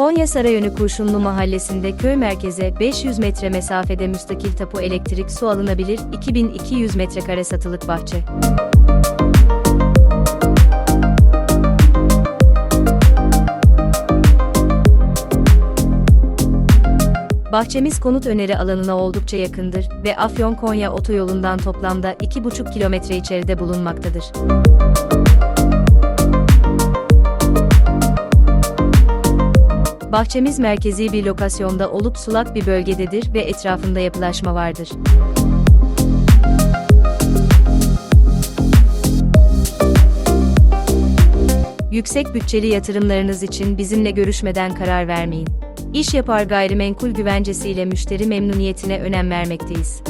Konya Sarayönü Kurşunlu Mahallesi'nde köy merkeze 500 metre mesafede müstakil tapu elektrik su alınabilir 2200 metrekare satılık bahçe. Bahçemiz konut öneri alanına oldukça yakındır ve Afyon-Konya otoyolundan toplamda 2,5 kilometre içeride bulunmaktadır. Bahçemiz merkezi bir lokasyonda olup sulak bir bölgededir ve etrafında yapılaşma vardır. Yüksek bütçeli yatırımlarınız için bizimle görüşmeden karar vermeyin. İş yapar gayrimenkul güvencesiyle müşteri memnuniyetine önem vermekteyiz.